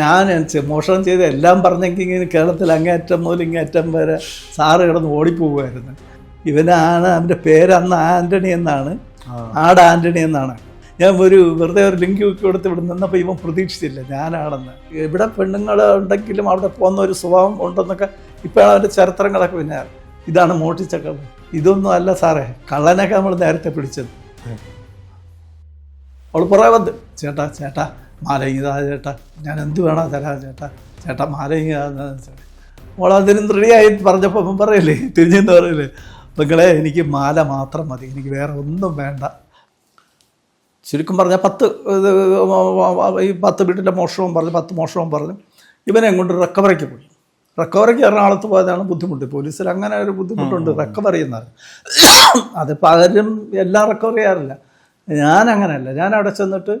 ഞാൻ മോഷണം ചെയ്ത് എല്ലാം പറഞ്ഞെങ്കിൽ ഇങ്ങനെ കേരളത്തിൽ അങ്ങേറ്റം മുതൽ ഇങ്ങേറ്റം വരെ സാറ് കിടന്ന് ഓടിപ്പോകുമായിരുന്നു ഇവനാണ് അവന്റെ പേര് അന്ന് ആന്റണി എന്നാണ്. ആട് ആന്റണി എന്നാണ്. ഞാൻ ഒരു വെറുതെ ഒരു ലിങ്ക് കൊടുത്ത് ഇവിടെ നിന്നപ്പോൾ ഇവൻ പ്രതീക്ഷിച്ചില്ല ഞാനാണെന്ന്. ഇവിടെ പെണ്ണുങ്ങൾ ഉണ്ടെങ്കിലും അവിടെ പോകുന്ന ഒരു സ്വഭാവം ഉണ്ടെന്നൊക്കെ ഇപ്പോഴാണ് അവന്റെ ചരിത്രങ്ങളൊക്കെ പിന്നെ ഇതാണ് മോട്ടിച്ചൊക്കെ കള്ളൻ ഇതൊന്നും അല്ല സാറേ കള്ളനൊക്കെ നമ്മൾ നേരത്തെ പിടിച്ചത്. അവൾ പുറകെ വന്ന് ചേട്ടാ ചേട്ടാ മാല ചേട്ട ചേട്ടാ ഞാൻ എന്ത് വേണം തരാം ചേട്ടാ. ചേട്ടാ മാല ഇതാ അവൾ അതിന് റെഡിയായി പറഞ്ഞപ്പോൾ പറയില്ലേ തിരിഞ്ഞെന്ന് പറയല്ലേ. നിങ്ങളെ എനിക്ക് മാല മാത്രം മതി എനിക്ക് വേറെ ഒന്നും വേണ്ട. ചുരുക്കം പറഞ്ഞാൽ പത്ത് ഈ പത്ത് വീട്ടിലെ മോഷണവും പറഞ്ഞു പത്ത് മോഷണവും പറഞ്ഞു ഇവനെ കൊണ്ട് റിക്കവറിക്ക് പോയി. റിക്കവറിക്ക് എറണാകുളത്ത് പോയതാണ് ബുദ്ധിമുട്ട്. പോലീസിൽ അങ്ങനെ ഒരു ബുദ്ധിമുട്ടുണ്ട് റിക്കവർ ചെയ്യുന്നത് അത് പകരം എല്ലാം റിക്കവർ ചെയ്യാറില്ല. ഞാൻ അങ്ങനെയല്ല ഞാൻ അവിടെ ചെന്നിട്ട്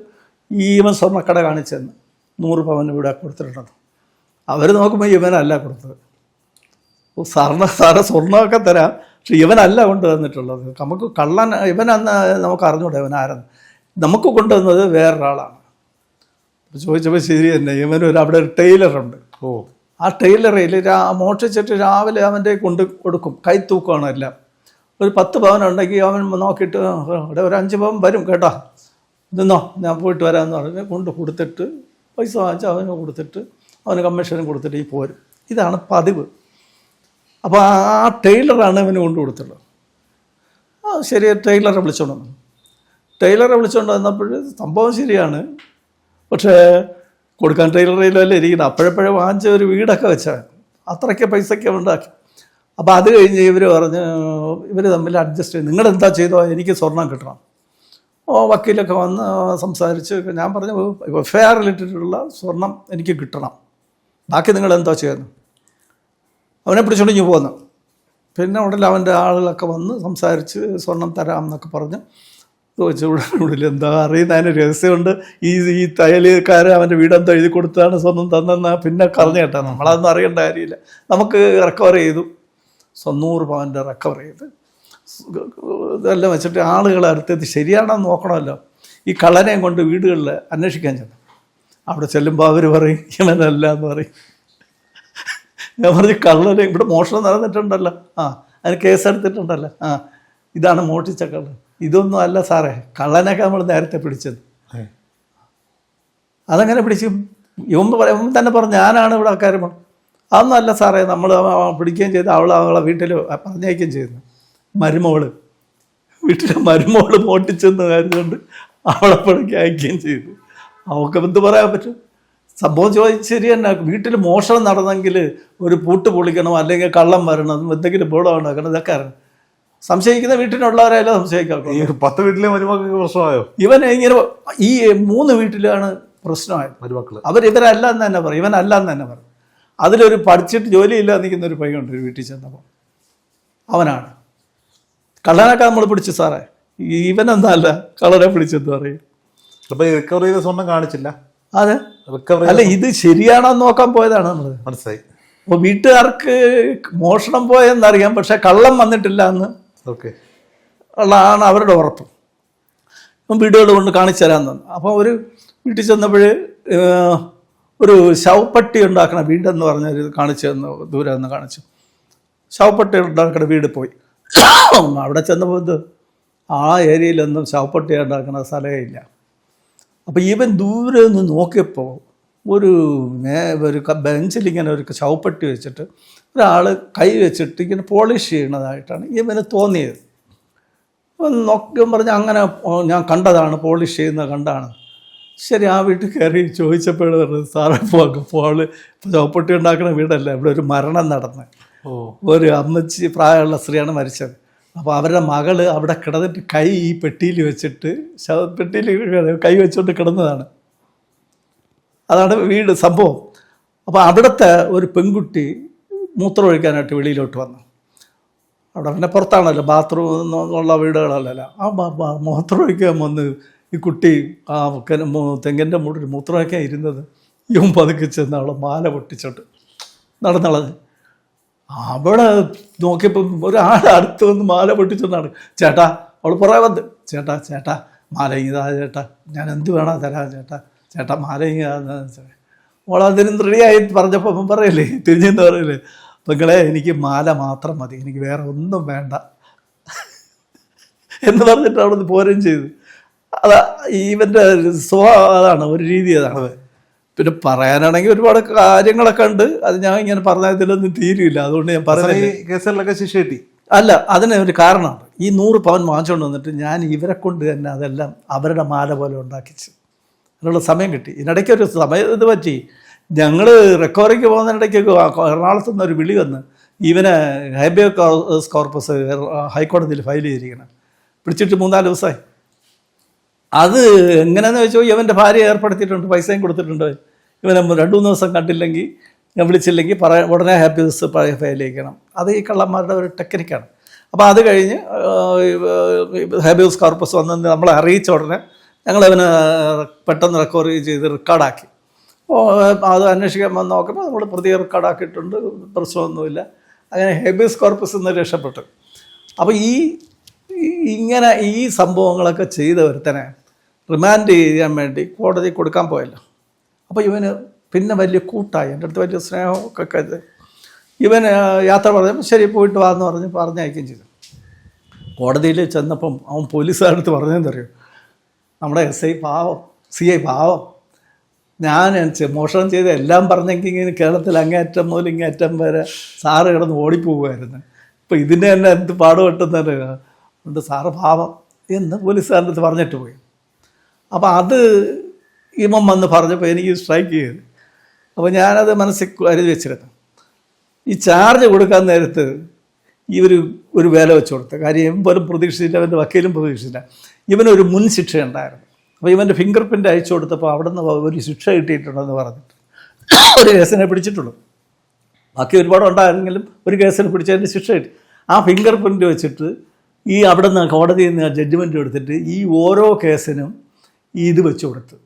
ഈ ഇവൻ സ്വർണക്കട കാണിച്ചെന്ന് നൂറ് പവൻ ഇവിടെ കൊടുത്തിട്ടുണ്ട്. അവർ നോക്കുമ്പോൾ ഇവനല്ല കൊടുത്തത്. സാറിന് സാറ് സ്വർണമൊക്കെ തരാം. പക്ഷെ ഇവനല്ല കൊണ്ടുവന്നിട്ടുള്ളത്. നമുക്ക് കള്ളൻ ഇവനെന്ന് നമുക്ക് അറിഞ്ഞൂടെ ഇവൻ ആരെന്ന്. നമുക്ക് കൊണ്ടുവന്നത് വേറൊരാളാണ്. ചോദിച്ചപ്പോൾ ശരി തന്നെ ഇവനൊരു അവിടെ ഒരു ടൈലറുണ്ട് ഓ. ആ ടൈലറിൽ രാ മോഷിച്ചിട്ട് രാവിലെ അവന്റെ കൊണ്ട് കൊടുക്കും. കൈ എല്ലാം. ഒരു പത്ത് പവൻ ഉണ്ടെങ്കിൽ അവൻ നോക്കിയിട്ട് "ആ, ഇവിടെ ഒരു അഞ്ച് പവൻ വരും കേട്ടോ. നിന്നോ ഞാൻ പോയിട്ട് വരാമെന്ന് പറഞ്ഞ് കൊണ്ട് കൊടുത്തിട്ട് പൈസ വാങ്ങിച്ച് അവന് കൊടുത്തിട്ട് അവന് കമ്മീഷനും കൊടുത്തിട്ട് ഈ പോരും. ഇതാണ് പതിവ്. അപ്പോൾ ആ ടൈലറാണ് ഇവന് കൊണ്ട് കൊടുത്തുള്ളത് ആ ശരി ടൈലറെ വിളിച്ചോണ്ട് വന്നു. ടൈലറെ വിളിച്ചോണ്ട് വന്നപ്പോൾ സംഭവം ശരിയാണ്. പക്ഷേ കൊടുക്കാൻ ടൈലറിലല്ലേ ഇരിക്കുന്നത്? അപ്പോഴപ്പോഴേ വാങ്ങിച്ച ഒരു വീടൊക്കെ വെച്ചാൽ അത്രയ്ക്ക് പൈസയ്ക്ക് ഉണ്ടാക്കി. അപ്പോൾ അത് കഴിഞ്ഞ് ഇവർ പറഞ്ഞ് ഇവർ തമ്മിൽ അഡ്ജസ്റ്റ് ചെയ്ത്. നിങ്ങളെന്താ ചെയ്തോ? എനിക്ക് സ്വർണം കിട്ടണം. വക്കീലൊക്കെ വന്ന് സംസാരിച്ച് ഞാൻ പറഞ്ഞു എഫ് ഐ റിലേറ്റഡുള്ള സ്വർണം എനിക്ക് കിട്ടണം. ബാക്കി നിങ്ങൾ എന്താ ചെയ്യുന്നു അവനെ പിടിച്ചോണ്ട് ഇഞ്ഞു പോന്നു. പിന്നെ ഉടനെ അവന്റെ ആളുകളൊക്കെ വന്ന് സംസാരിച്ച് സ്വർണം തരാം എന്നൊക്കെ പറഞ്ഞ് ചോദിച്ചു ഉടനെ എന്താ അറിയുന്ന? അതിന് രഹസ്യമുണ്ട്. ഈ ഈ തയ്യലുകാർ അവന്റെ വീടെന്തോ എഴുതി കൊടുത്താണ് സ്വർണം തന്നെന്ന് പിന്നെ കറഞ്ഞു കേട്ടാ. നമ്മളതൊന്നും അറിയേണ്ട കാര്യമില്ല. നമുക്ക് റിക്കവർ ചെയ്തു. സ്വന്നൂറ് പവന്റെ റിക്കവർ ചെയ്ത്. ഇതെല്ലാം വെച്ചിട്ട് ആളുകളെ അടുത്തത് ശരിയാണെന്ന് നോക്കണമല്ലോ. ഈ കള്ളനെയും കൊണ്ട് വീടുകളിൽ അന്വേഷിക്കാൻ ചെന്നു. അവിടെ ചെല്ലുമ്പോൾ അവർ പറയും ഇവനല്ല എന്ന് പറയും. ഞാൻ പറഞ്ഞു കള്ളനെ ഇവിടെ മോഷണം നടന്നിട്ടുണ്ടല്ലോ. ആ അതിന് കേസെടുത്തിട്ടുണ്ടല്ലോ ആ ഇതാണ് മോഷ്ടിച്ച കള്ളൻ. ഇതൊന്നും അല്ല സാറേ കള്ളനൊക്കെ നമ്മൾ നേരത്തെ പിടിച്ചത്. അതങ്ങനെ പിടിച്ചു? ഇവൻ ഇവൻ തന്നെ പറഞ്ഞു ഞാനാണ് ഇവിടെ അക്കാര്യം അതൊന്നും അല്ല സാറേ നമ്മൾ പിടിക്കുകയും ചെയ്ത് അവൾ അവളെ വീട്ടിൽ പറഞ്ഞയക്കുകയും ചെയ്യുന്നു മരുമോൾ. വീട്ടിലെ മരുമോൾ മോട്ടിച്ചെന്ന് കരുതുകൊണ്ട് അവളെ പിടിക്കുക അയക്കുകയും ചെയ്തു. അവൾക്ക് എന്ത് പറയാൻ പറ്റും? സംഭവം ചോദിച്ച് ശരി തന്നെ. വീട്ടിൽ മോഷണം നടന്നെങ്കിൽ ഒരു പൂട്ട് പൊളിക്കണം? അല്ലെങ്കിൽ കള്ളം വരണം? എന്തെങ്കിലും ബോളം ഉണ്ടാക്കണം ഇതൊക്കെ അറിയണം. സംശയിക്കുന്ന വീട്ടിലുള്ളവരെല്ലാം സംശയിക്കാം ഈ പത്ത് വീട്ടിലെ മരുമക്കൾക്ക് പ്രശ്നമായോ? ഇവൻ ഇങ്ങനെ ഈ മൂന്ന് വീട്ടിലാണ് പ്രശ്നമായത്. മരുമക്കൾ അവർ ഇവരല്ല എന്ന് തന്നെ പറയും. ഇവനല്ല എന്ന് തന്നെ പറയും. അതിലൊരു പഠിച്ചിട്ട് ജോലിയില്ലാതെ നിൽക്കുന്ന ഒരു പയ്യുണ്ട് ഒരു വീട്ടിൽ ചെന്നപ്പോൾ. അവനാണ്. കള്ളനൊക്കെ നമ്മൾ പിടിച്ചു സാറേ. ഇവനെന്തല്ല കള്ളനെ പിടിച്ചെന്ന് പറയും. അപ്പോൾ ഈ റിക്കവർ ചെയ്ത സ്വർണം കാണിച്ചില്ല. അതെ. റിക്കവറി അല്ല ഇത് ശരിയാണോ നോക്കാൻ പോയതാണ് നമ്മൾ മനസ്സിലായി. അപ്പോൾ വീട്ടുകാർക്ക് മോഷണം പോയെന്നറിയാം പക്ഷെ കള്ളം വന്നിട്ടില്ല എന്ന് ഓക്കെ. ഉള്ളതാണ് അവരുടെ ഉറപ്പ്. അപ്പം വീടുകൾ കൊണ്ട് കാണിച്ചു തരാൻ തന്നു അപ്പോൾ ഒരു വീട്ടിൽ ചെന്നപ്പോൾ ഒരു ശവപ്പെട്ടി ഉണ്ടാക്കണ വീടെന്ന് പറഞ്ഞൊരു കാണിച്ചു തന്നു ദൂരെ നിന്ന് കാണിച്ചു. ശവപ്പെട്ടി ഉണ്ടാക്കണ വീട് പോയി. അവിടെ ചെന്നപ്പോൾ എന്ത്? ആ ഏരിയയിലൊന്നും ശവപ്പെട്ടി ഉണ്ടാക്കുന്ന സ്ഥലമേ ഇല്ല അപ്പോൾ ഇവൻ ദൂരെ നിന്ന് നോക്കിയപ്പോൾ ഒരു മേ ഒരു ഇങ്ങനെ ഒരു ശവപ്പെട്ടി വെച്ചിട്ട് ഒരാൾ കൈ വെച്ചിട്ട് ഇങ്ങനെ പോളിഷ് ചെയ്യണതായിട്ടാണ് ഇവന് തോന്നിയത്. നോക്കിയും പറഞ്ഞ് അങ്ങനെ ഞാൻ കണ്ടതാണ് പോളിഷ് ചെയ്യുന്ന കണ്ടാണ്. ശരി ആ വീട്ടിൽ കയറി ചോദിച്ചപ്പോഴാണ് സാറേ പോൾ ചവപ്പെട്ടി ഉണ്ടാക്കുന്ന വീടല്ല ഇവിടെ ഒരു മരണം നടന്ന്. ഓ ഒരു അമ്മച്ചി പ്രായമുള്ള സ്ത്രീയാണ് മരിച്ചത്. അപ്പോൾ അവരുടെ മകൾ അവിടെ കിടന്നിട്ട് കൈ ഈ പെട്ടിയിൽ വെച്ചിട്ട് പെട്ടിയിൽ കൈ വെച്ചുകൊണ്ട് കിടന്നതാണ്. അതാണ് വീട് സംഭവം. അപ്പോൾ അവിടുത്തെ ഒരു പെൺകുട്ടി മൂത്രം ഒഴിക്കാനായിട്ട് വെളിയിലോട്ട് വന്നു. അവിടെ പിന്നെ പുറത്താണല്ലോ ബാത്റൂം ഉള്ള വീടുകളല്ലല്ലോ. ആ മൂത്രം ഒഴിക്കാൻ വന്ന് ഈ കുട്ടി ആ തെങ്ങിന്റെ മൂത്രം ഒഴിക്കാൻ ഇരുന്നത്. ഇവൻ പതുക്കെ ചെന്ന് അവളെ മാല പൊട്ടിച്ചോട്ട് നടന്നളത് അവിടെ നോക്കിയപ്പം ഒരാൾ അടുത്ത് വന്ന് മാല പൊട്ടിച്ചെന്നാണ് ചേട്ടാ അവൾ പുറകെ വന്ന് ചേട്ടാ ചേട്ടാ മാല ഇതാ ചേട്ടാ ഞാൻ എന്ത് വേണം തരാ ചേട്ടാ ചേട്ടാ മാല ഇതാ അവൾ അതിനും റെഡിയായി പറഞ്ഞപ്പോൾ പറയല്ലേ തിരിഞ്ഞെന്ന് പറയല്ലേ പെങ്ങളെ എനിക്ക് മാല മാത്രം മതി എനിക്ക് വേറെ ഒന്നും വേണ്ട. എന്ന് പറഞ്ഞിട്ട് അവിടെ നിന്ന് പോരുകയും ചെയ്തു. അതാ ഇവന്റെ സ്വഭാവം അതാണ് ഒരു രീതി അതാണ്. പിന്നെ പറയാനാണെങ്കിൽ ഒരുപാട് കാര്യങ്ങളൊക്കെ ഉണ്ട്. അത് ഞാൻ ഇങ്ങനെ പറഞ്ഞതിലൊന്നും തീരില്ല. അതുകൊണ്ട് ഞാൻ പറഞ്ഞില്ല ഈ കേസുകളിലൊക്കെ ശിക്ഷ കിട്ടി? അല്ല അതിന് ഒരു കാരണമുണ്ട്. ഈ നൂറ് പവൻ വാങ്ങിച്ചുകൊണ്ട് വന്നിട്ട് ഞാൻ ഇവരെ കൊണ്ട് തന്നെ അതെല്ലാം അവരുടെ മാല പോലെ ഉണ്ടാക്കിച്ച്. അതിനുള്ള സമയം കിട്ടി. ഇതിനിടയ്ക്ക് ഒരു സമയം ഇത് പറ്റി. ഞങ്ങൾ റിക്കവറിക്ക് പോകുന്നതിനിടയ്ക്ക് എറണാകുളത്ത് നിന്ന് ഒരു വിളി വന്ന് ഇവനെ ഹൈബേ കോർപ്പസ് ഹൈക്കോടതിയിൽ ഫയൽ ചെയ്തിരിക്കണം. പിടിച്ചിട്ട് മൂന്നാൽ ദിവസമായി. അത് എങ്ങനെയാണെന്ന് വെച്ചാൽ ഇവന്റെ ഭാര്യ ഏർപ്പെടുത്തിയിട്ടുണ്ട് പൈസയും കൊടുത്തിട്ടുണ്ട്. ഇവനെ രണ്ടു മൂന്ന് ദിവസം കണ്ടില്ലെങ്കിൽ ഞാൻ വിളിച്ചില്ലെങ്കിൽ പറ ഉടനെ ഹാപ്പി ദിവസം ഫയൽ ചെയ്യിക്കണം. അത് ഈ കള്ളന്മാരുടെ ഒരു ടെക്നിക്കാണ് അപ്പോൾ അത് കഴിഞ്ഞ് ഹാബിയസ് കോർപ്പസ് വന്ന് നമ്മളെ അറിയിച്ച ഉടനെ ഞങ്ങൾ പെട്ടെന്ന് റെക്കവർ ചെയ്ത് റെക്കോർഡാക്കി അത് അന്വേഷിക്കാൻ വന്ന് നോക്കുമ്പോൾ നമ്മൾ പ്രതി റെക്കോർഡാക്കിയിട്ടുണ്ട് പ്രശ്നമൊന്നുമില്ല. അങ്ങനെ ഹെബിയസ് കോർപ്പസ് എന്ന് രക്ഷപ്പെട്ടു. അപ്പോൾ ഈ ഇങ്ങനെ ഈ സംഭവങ്ങളൊക്കെ ചെയ്തവർ ഒരുത്തനെ റിമാൻഡ് ചെയ്യാൻ വേണ്ടി കോടതി കൊടുക്കാൻ പോയല്ലോ. അപ്പോൾ ഇവന് പിന്നെ വലിയ കൂട്ടായി. എന്റെ അടുത്ത് വലിയ സ്നേഹമൊക്കെ കരുത്. ഇവൻ യാത്ര പറഞ്ഞപ്പോൾ ശരി പോയിട്ട് വാ എന്ന് പറഞ്ഞ് പറഞ്ഞയക്കുകയും ചെയ്തു. കോടതിയിൽ ചെന്നപ്പം അവൻ പോലീസുകാരടുത്ത് പറഞ്ഞതെന്നറിയോ നമ്മുടെ എസ് ഐ പാവം സി ഐ പാവം. ഞാൻ മോഷണം ചെയ്ത് എല്ലാം പറഞ്ഞെങ്കിൽ ഇങ്ങനെ കേരളത്തിൽ അങ്ങേറ്റം മുതൽ ഇങ്ങേയറ്റം വരെ സാറ് കിടന്ന് ഓടിപ്പോകുമായിരുന്നു. ഇപ്പം ഇതിന്റെ തന്നെ എന്ത് പാടുപെട്ടെന്നത് ഉണ്ട് സാറ് പാവം എന്ന് പോലീസുകാരുടെ അടുത്ത് പറഞ്ഞിട്ട് പോയി. അപ്പോൾ അത് ഇമം വന്ന് പറഞ്ഞപ്പോൾ എനിക്ക് സ്ട്രൈക്ക് ചെയ്തു. അപ്പോൾ ഞാനത് മനസ്സിൽ കരുതി വെച്ചിരുന്നു. ഈ ചാർജ് കൊടുക്കാൻ നേരത്ത് ഇവർ ഒരു വേല വെച്ച് കൊടുത്തു. കാര്യം ഇവൻ പോലും പ്രതീക്ഷിച്ചില്ല അവന്റെ വക്കീലും പ്രതീക്ഷിച്ചില്ല. ഇവനൊരു മുൻ ശിക്ഷ ഉണ്ടായിരുന്നു. അപ്പോൾ ഇവന്റെ ഫിംഗർ പ്രിന്റ് അയച്ചു കൊടുത്തപ്പോൾ അവിടെ നിന്ന് ഒരു ശിക്ഷ കിട്ടിയിട്ടുണ്ടെന്ന് പറഞ്ഞിട്ട് ഒരു കേസിനെ പിടിച്ചിട്ടുള്ളൂ. ബാക്കി ഒരുപാട് ഉണ്ടായിരുന്നെങ്കിലും ഒരു കേസിനെ പിടിച്ചതിന്റെ ശിക്ഷ കിട്ടി. ആ ഫിംഗർ പ്രിന്റ് വെച്ചിട്ട് ഈ അവിടെ നിന്ന് കോടതിയിൽ നിന്ന് ജഡ്ജ്മെന്റ് എടുത്തിട്ട് ഈ ഓരോ കേസിനും ഇത് വെച്ചു കൊടുത്ത്.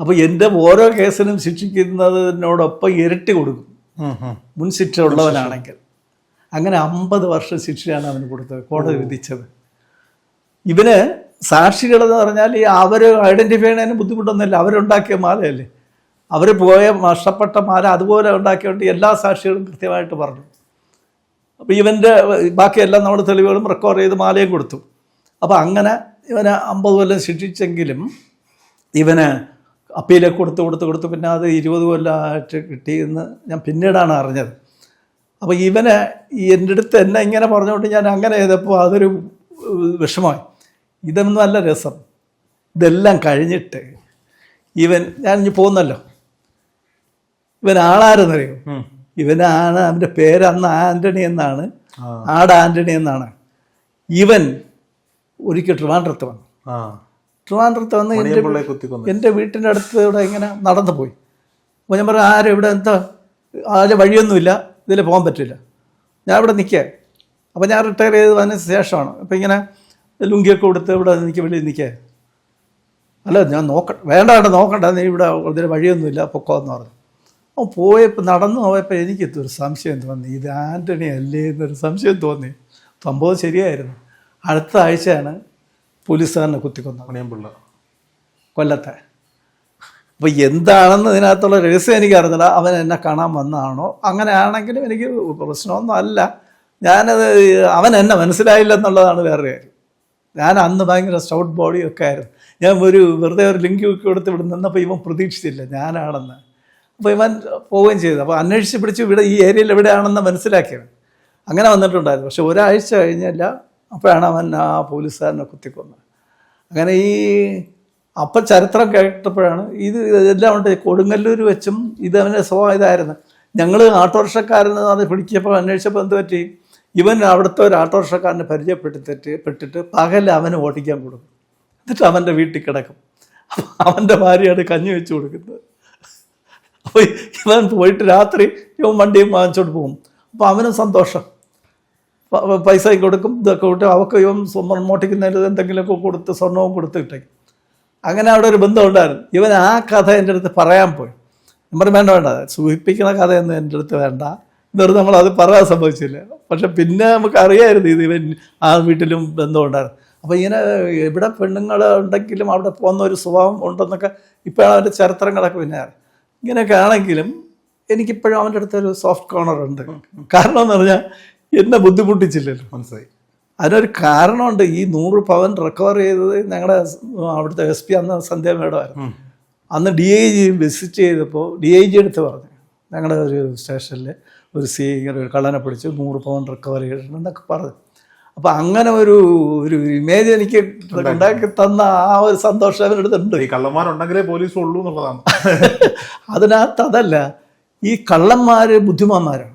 അപ്പോൾ എന്റെ ഓരോ കേസിനും ശിക്ഷിക്കുന്നതിനോടൊപ്പം ഇരട്ടി കൊടുക്കും. മുൻ ശിക്ഷ ഉള്ളവനാണെങ്കിൽ. അങ്ങനെ അമ്പത് വർഷം ശിക്ഷയാണ് അവന് കൊടുത്തത് കോടതി വിധിച്ചത്. ഇവന് സാക്ഷികളെന്ന് പറഞ്ഞാൽ ഈ അവർ ഐഡന്റിഫൈ ചെയ്യുന്നതിന് ബുദ്ധിമുട്ടൊന്നുമില്ല. അവരുണ്ടാക്കിയ മാലയല്ലേ. അവർ പോയ നഷ്ടപ്പെട്ട മാല അതുപോലെ ഉണ്ടാക്കിയോണ്ട് എല്ലാ സാക്ഷികളും കൃത്യമായിട്ട് പറഞ്ഞു. അപ്പോൾ ഇവന്റെ ബാക്കിയെല്ലാം നമ്മുടെ തെളിവുകളും റെക്കോർഡ് ചെയ്ത് മാലയും കൊടുത്തു. അപ്പോൾ അങ്ങനെ ഇവനെ അമ്പത് കൊല്ലം ശിക്ഷിച്ചെങ്കിലും ഇവന് അപ്പീലൊക്കെ കൊടുത്ത് കൊടുത്ത് കൊടുത്ത് പിന്നെ അത് ഇരുപത് കൊല്ലമായിട്ട് കിട്ടിയെന്ന് ഞാൻ പിന്നീടാണ് അറിഞ്ഞത്. അപ്പോൾ ഇവന് എന്റെ അടുത്ത് എന്നെ ഇങ്ങനെ പറഞ്ഞുകൊണ്ട് ഞാൻ അങ്ങനെ ചെയ്തപ്പോൾ അതൊരു വിഷമമായി. ഇതൊന്നും നല്ല രസം. ഇതെല്ലാം കഴിഞ്ഞിട്ട് ഇവൻ ഞാൻ ഇനി പോകുന്നല്ലോ. ഇവൻ ആളാരെന്നറിയോ. ഇവനാണ് അവന്റെ പേര് അന്ന് ആന്റണി എന്നാണ്. ആട് ആന്റണി എന്നാണ്. ഇവൻ ഒരിക്കൽ ട്രിവാൻഡ്രത്ത് വന്നു. ആ. ട്രിവാൻഡ്രത്ത് വന്ന് എന്റെ എന്റെ വീട്ടിന്റെ അടുത്ത് ഇവിടെ ഇങ്ങനെ നടന്നു പോയി. അപ്പോൾ ഞാൻ പറഞ്ഞു ആരും ഇവിടെ എന്താ? ആരും വഴിയൊന്നുമില്ല. ഇതിൽ പോകാൻ പറ്റില്ല. ഞാൻ ഇവിടെ നിൽക്കുക അപ്പോൾ ഞാൻ റിട്ടയർ ചെയ്ത് വന്നതിന് ശേഷമാണ്. അപ്പോൾ ഇങ്ങനെ ലുങ്കിയൊക്കെ കൊടുത്ത് ഇവിടെ എനിക്ക് വെളിയിൽ നിൽക്കുക അല്ല ഞാൻ നോക്കണ്ട വേണ്ട വേണ്ട നോക്കണ്ട. നീ ഇവിടെ ഇതിൽ വഴിയൊന്നുമില്ല പൊക്കോ എന്ന് പറഞ്ഞു. അപ്പോൾ പോയപ്പോൾ നടന്നു പോയപ്പോൾ എനിക്കെത്തൊരു സംശയം തോന്നി. ഇത് ആന്റണി അല്ലേ എന്നൊരു സംശയം തോന്നി. സംഭവം ശരിയായിരുന്നു. അടുത്ത ആഴ്ചയാണ് പോലീസുകാരനെ കുത്തിക്കൊന്നത്. മണിയമ്പിള്ള. കൊല്ലത്തെ. അപ്പോൾ എന്താണെന്ന് ഇതിനകത്തുള്ള രഹസ്യം എനിക്കറിഞ്ഞില്ല അവൻ എന്നെ കാണാൻ വന്നതാണോ അങ്ങനെ ആണെങ്കിലും എനിക്ക് പ്രശ്നമൊന്നും അല്ല ഞാനത് അവൻ എന്നെ മനസ്സിലായില്ല എന്നുള്ളതാണ് വേറെ കാര്യം. ഞാൻ അന്ന് ഭയങ്കര സ്റ്റൗട്ട് ബോഡി ഒക്കെ ആയിരുന്നു. ഞാൻ ഒരു വെറുതെ ഒരു ലിങ്ക് ഒക്കെ കൊടുത്ത് ഇവിടെ നിന്നപ്പോൾ ഇവൻ പ്രതീക്ഷിച്ചില്ല ഞാനാണെന്ന്. അപ്പോൾ ഇവൻ പോവുകയും ചെയ്തു. അപ്പോൾ അന്വേഷിച്ച് പിടിച്ച് ഇവിടെ ഈ ഏരിയയിൽ എവിടെയാണെന്ന് മനസ്സിലാക്കിയത്. അങ്ങനെ വന്നിട്ടുണ്ടായിരുന്നു. പക്ഷെ ഒരാഴ്ച കഴിഞ്ഞല്ല അപ്പോഴാണ് അവൻ ആ പോലീസുകാരനെ കുത്തിക്കൊന്നത്. അങ്ങനെ ഈ അപ്പം ചരിത്രം കേട്ടപ്പോഴാണ് ഇത് ഇതെല്ലാം ഉണ്ട്. കൊടുങ്ങല്ലൂർ വെച്ചും ഇത് അവന്റെ സ്വഭാവം ഇതായിരുന്നു. ഞങ്ങൾ ആട്ടോറിക്ഷക്കാരൻ അത് പിടിച്ചപ്പോൾ അന്വേഷിച്ചപ്പോൾ എന്ത് പറ്റി? ഇവൻ അവിടുത്തെ ഒരു ആട്ടോറിക്ഷക്കാരനെ പരിചയപ്പെടുത്തിട്ട് പെട്ടിട്ട് പകൽ അവന് ഓടിക്കാൻ കൊടുക്കും. എന്നിട്ട് അവന്റെ വീട്ടിൽ കിടക്കും. അപ്പം അവന്റെ ഭാര്യയാണ് കഞ്ഞി വെച്ച് കൊടുക്കുന്നത്. അപ്പോൾ ഇവൻ പോയിട്ട് രാത്രി ഇവൻ വണ്ടിയും വാങ്ങിച്ചോട്ട് പോകും. അപ്പോൾ അവനും സന്തോഷം. പൈസയും കൊടുക്കും ഇതൊക്കെ കൊടുത്ത് അവർക്ക് ഇവൻ സ്വന്തം മോട്ടിക്കുന്നതിന് എന്തെങ്കിലുമൊക്കെ കൊടുത്ത് സ്വർണവും കൊടുത്ത് കിട്ടേക്കും അങ്ങനെ അവിടെ ഒരു ബന്ധം ഉണ്ടായിരുന്നു. ഇവൻ ആ കഥ എന്റെ അടുത്ത് പറയാൻ പോയി. നമ്മൾ വേണ്ട വേണ്ട സൂചിപ്പിക്കുന്ന കഥയൊന്നും എന്റെ അടുത്ത് വേണ്ട. വെറുതെ നമ്മൾ അത് പറയാൻ സംഭവിച്ചില്ല പക്ഷെ പിന്നെ നമുക്ക് അറിയായിരുന്നു ഇത് ഇവൻ ആ വീട്ടിലും ബന്ധം ഉണ്ടായിരുന്നു. അപ്പോൾ ഇങ്ങനെ എവിടെ പെണ്ണുങ്ങൾ ഉണ്ടെങ്കിലും അവിടെ പോകുന്ന ഒരു സ്വഭാവം ഉണ്ടെന്നൊക്കെ ഇപ്പോഴാണ് അവന്റെ ചരിത്രങ്ങളൊക്കെ പിന്നെ. ഇങ്ങനെയൊക്കെ ആണെങ്കിലും എനിക്കിപ്പോഴും അവന്റെ അടുത്തൊരു സോഫ്റ്റ് കോർണർ ഉണ്ട്. കാരണം എന്ന് പറഞ്ഞാൽ എന്നെ ബുദ്ധിമുട്ടിച്ചില്ലല്ലോ. മനസ്സിലായി. അതിനൊരു കാരണമുണ്ട് ഈ നൂറ് പവൻ റിക്കവർ ചെയ്തത് ഞങ്ങളുടെ അവിടുത്തെ എസ് പി അന്ന് സന്ധ്യ മേഡമായിരുന്നു. അന്ന് ഡി ഐ ജി വിസിറ്റ് ചെയ്തപ്പോൾ ഡി ഐ ജി എടുത്ത് പറഞ്ഞു. ഞങ്ങളുടെ ഒരു സ്റ്റേഷനിൽ ഒരു സി ഇങ്ങനെ ഒരു കള്ളനെ പിടിച്ച് നൂറ് പവൻ റിക്കവർ ചെയ്തിട്ടുണ്ട് എന്നൊക്കെ പറഞ്ഞു. അപ്പോൾ അങ്ങനെ ഒരു ഒരു ഇമേജ് എനിക്ക് ഉണ്ടാക്കി. തന്ന ആ ഒരു സന്തോഷം അവരെടുത്തുണ്ട് ഈ കള്ളന്മാരുണ്ടെങ്കിലേ പോലീസ് ഉള്ളൂ എന്നുള്ളതാണ്. അതിനകത്ത് അതല്ല ഈ കള്ളന്മാർ ബുദ്ധിമാന്മാരാണ്.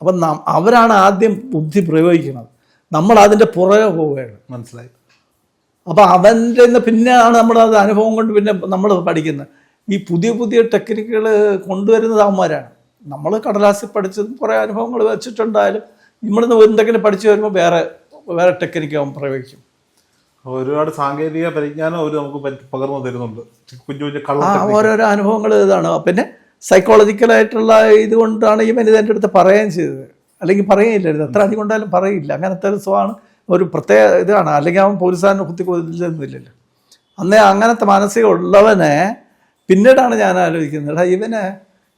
അപ്പം നാം അവരാണ് ആദ്യം ബുദ്ധി പ്രയോഗിക്കുന്നത്. നമ്മൾ അതിന്റെ പുറകെ പോവുകയാണ്. മനസ്സിലായി. അപ്പോൾ അവന്റെ പിന്നെ പിന്നെയാണ് നമ്മൾ അത് അനുഭവം കൊണ്ട് പിന്നെ നമ്മൾ പഠിക്കുന്നത്. ഈ പുതിയ പുതിയ ടെക്നിക്കുകൾ കൊണ്ടുവരുന്നത് അവന്മാരാണ്. നമ്മൾ കടലാസിൽ പഠിച്ചതും കുറേ അനുഭവങ്ങൾ വെച്ചിട്ടുണ്ടായാലും നമ്മളിന്ന് എന്തെങ്കിലും പഠിച്ചു വരുമ്പോൾ വേറെ വേറെ ടെക്നിക്ക് അവൻ പ്രയോഗിക്കും. ഒരുപാട് സാങ്കേതിക പരിജ്ഞാനം അവർ നമുക്ക് പകർന്നു തരുന്നുണ്ട്. കുഞ്ഞു കുഞ്ഞു ഓരോരോ അനുഭവങ്ങൾ ഇതാണ്. പിന്നെ സൈക്കോളജിക്കലായിട്ടുള്ള ഇതുകൊണ്ടാണ് ഈ ഇത് എന്റെ അടുത്ത് പറയുകയും ചെയ്തത്. അല്ലെങ്കിൽ പറയുകയില്ലായിരുന്നു. എത്ര അടി കൊണ്ടാലും പറയില്ല. അങ്ങനത്തെ ഒരു സ്വഭാവമാണ് ഒരു പ്രത്യേക ഇതാണ്. അല്ലെങ്കിൽ അവൻ പോലീസുകാരനെ കുത്തിക്കൊല്ലുന്നില്ലല്ലോ അന്നേ അങ്ങനത്തെ മാനസിക ഉള്ളവനെ പിന്നീടാണ് ഞാൻ ആലോചിക്കുന്നത്. എടാ ഇവനെ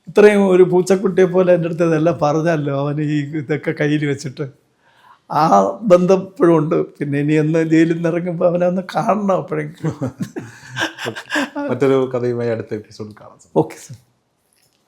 ഇത്രയും ഒരു പൂച്ചക്കുട്ടിയെ പോലെ എന്റെ അടുത്ത് ഇതെല്ലാം പറഞ്ഞല്ലോ അവന് ഈ ഇതൊക്കെ കയ്യിൽ വെച്ചിട്ട്. ആ ബന്ധം ഇപ്പോഴും ഉണ്ട്. പിന്നെ ഇനി എന്ന് ജയിലിൽ നിന്ന് ഇറങ്ങുമ്പോൾ അവനെ ഒന്ന് കാണണം അപ്പോഴെങ്കിലും. മറ്റൊരു കഥയുമായി അടുത്ത എപ്പിസോഡ് കാണാം. Okay sir